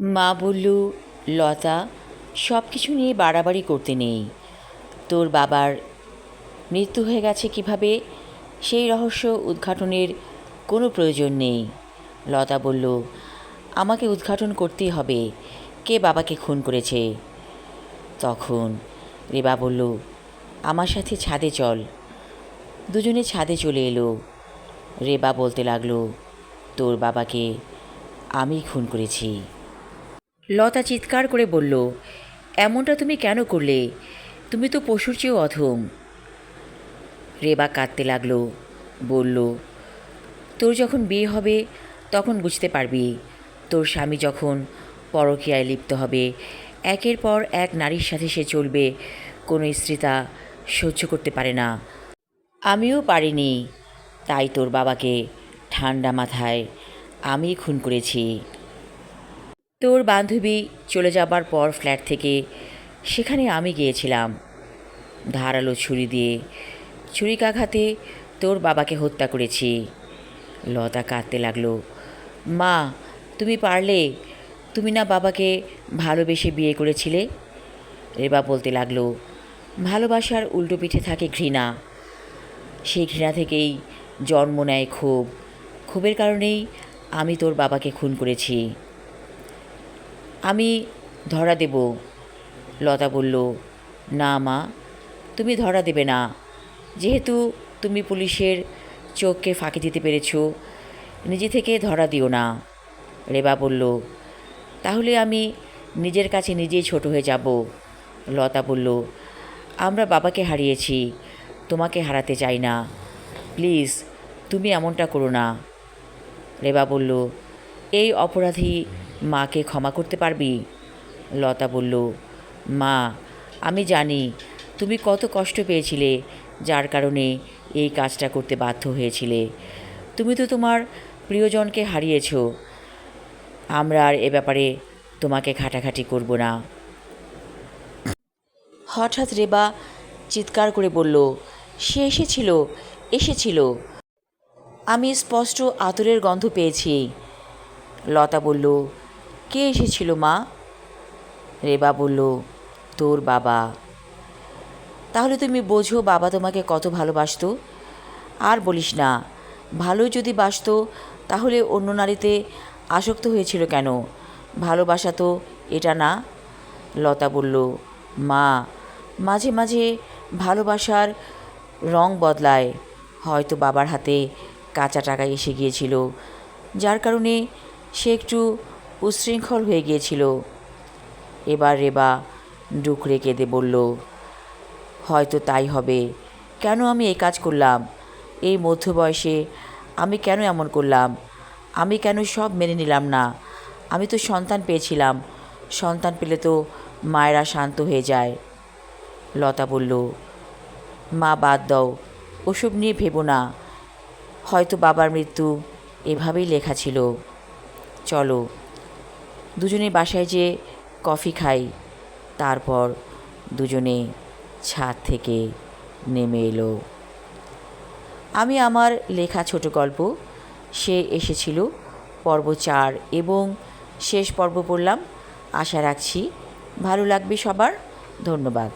মা বলল, লতা সব কিছু নিয়ে বাড়াবাড়ি করতে নেই। তোর বাবার মৃত্যু হয়ে গেছে কীভাবে, সেই রহস্য উদ্ঘাটনের কোনো প্রয়োজন নেই। লতা বলল, আমাকে উদ্ঘাটন করতেই হবে। কে বাবাকে খুন করেছে? তখন রেবা বলল, আমার সাথে ছাদে চল। দুজনে ছাদে চলে এলো। রেবা বলতে লাগল, তোর বাবাকে আমি খুন করেছি। লতা চিৎকার করে বলল, এমনটা তুমি কেন করলে? তুমি তো পশুর চেয়েও অধম। রেবা কাঁদতে লাগল, বলল, তোর যখন বিয়ে হবে, তখন বুঝতে পারবি, তোর স্বামী যখন পরকীয়ায় লিপ্ত হবে, একের পর এক নারীর সাথে সে চলবে, কোনো স্ত্রী তা সহ্য করতে পারে না। আমিও পারিনি, তাই তোর বাবাকে ঠান্ডা মাথায় আমি খুন করেছি। তোর বান্ধবী চলে যাবার পর ফ্ল্যাট থেকে, সেখানে আমি গিয়েছিলাম। ধারালো ছুরি দিয়ে ছুরিকাঘাতে তোর বাবাকে হত্যা করেছি। লতা কাঁদতে লাগল, মা, তুমি পারলে? তুমি না বাবাকে ভালোবেসে বিয়ে করেছিলে? রেবা বলতে লাগল, ভালোবাসার উল্টো পিঠে থাকে ঘৃণা। সেই ঘৃণা থেকেই জন্ম নেয় ক্ষোভ। ক্ষোভের কারণেই আমি তোর বাবাকে খুন করেছি। আমি ধরা দেব। লতা বলল, না মা, তুমি ধরা দেবে না। যেহেতু তুমি পুলিশের চোখকে ফাঁকি দিতে পেরেছ, নিজে থেকে ধরা দিও না। রেবা বলল, তাহলে আমি নিজের কাছে নিজেই ছোট হয়ে যাব। লতা বলল, আমরা বাবাকে হারিয়েছি, তোমাকে হারাতে চাই না। প্লিজ, তুমি এমনটা করো না। রেবা বলল, এই অপরাধী মাকে ক্ষমা করতে পারবি? লতা বলল, মা, আমি জানি তুমি কত কষ্ট পেয়েছিলে, যার কারণে এই কাজটা করতে বাধ্য হয়েছিলে। তুমি তো তোমার প্রিয়জনকে হারিয়েছ। আমরা আর এ ব্যাপারে তোমাকে খাটাখাটি করব না। হঠাৎ রেবা চিৎকার করে বলল, সে এসেছিল এসেছিল। আমি স্পষ্ট আতরের গন্ধ পেয়েছি। লতা বলল কে এসেছিল, মা? রেবা বলল, তোর বাবা। তাহলে তুমি বোঝো বাবা তোমাকে কত ভালোবাসতো। আর বলিস না ভালো যদি বাসতো, তাহলে অন্য নারীতে আসক্ত হয়েছিল কেন? ভালোবাসা তো এটা না। লতা বলল, মা, মাঝে মাঝে ভালোবাসার রং বদলায়। হয়তো বাবার হাতে কাঁচা টাকা এসে গিয়েছিল, যার কারণে সে একটু উচ্ছৃঙ্খল হয়ে গিয়েছিল। এবার রেবা ডুকরে কেঁদে বলল, হয়তো তাই হবে। কেন আমি এই কাজ করলাম? এই মধ্য বয়সে আমি কেন এমন করলাম? আমি কেন সব মেনে নিলাম না? আমি তো সন্তান পেয়েছিলাম। সন্তান পেলে তো মায়েরা শান্ত হয়ে যায়। লতা বলল, মা, বাদ দাও। ওসব নিয়ে ভেবো না। হয়তো বাবার মৃত্যু এভাবেই লেখা ছিল। চলো দুজনে বাসায় যে কফি খাই, তারপর দুজনে ছাদ থেকে নেমে এলো। আমি আমার লেখা ছোট গল্প, সে এসেছিল পর্ব চার এবং শেষ পর্ব পড়লাম। আশা রাখছি ভালো লাগবে সবার। ধন্যবাদ।